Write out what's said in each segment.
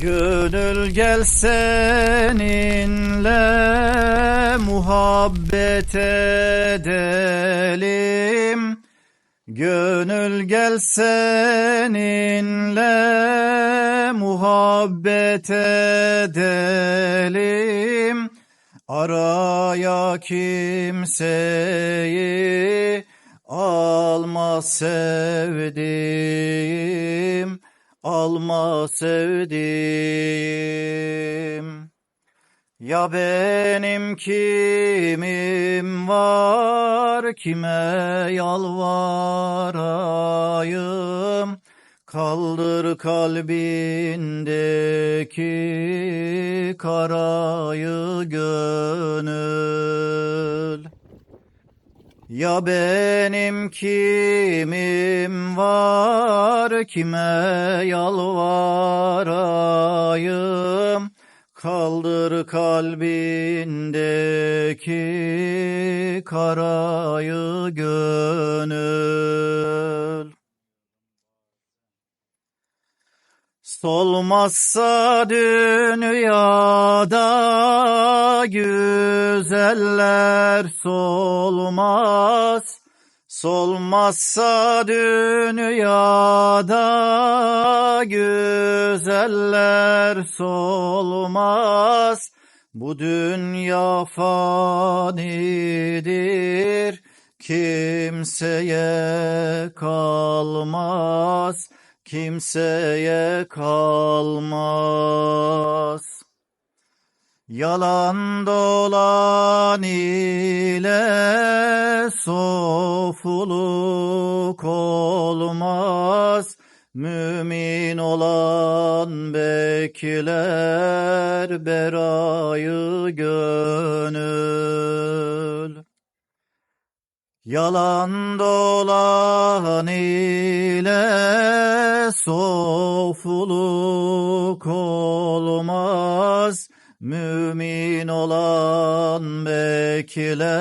Gönül gel seninle muhabbet edelim. Gönül gel seninle muhabbet edelim. Araya kimseyi alma sevdiğim, alma sevdiğim. Ya benim kimim var kime yalvarayım Kaldır kalbindeki karayı gönül Ya benim kimim var kime yalvarayım Kaldır kalbindeki karayı gönül. Solmazsa dünyada güzeller solmaz. Solmazsa dünyada güzeller solmaz. Bu dünya fanidir, kimseye kalmaz, kimseye kalmaz. Yalan dolan ile sofuluk olmaz. Mümin olan bekler berayı gönül. Yalan dolan ile sofuluk olmaz. Mümin olan bekler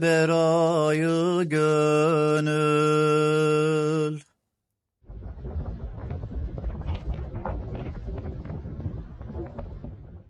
berayı gönül.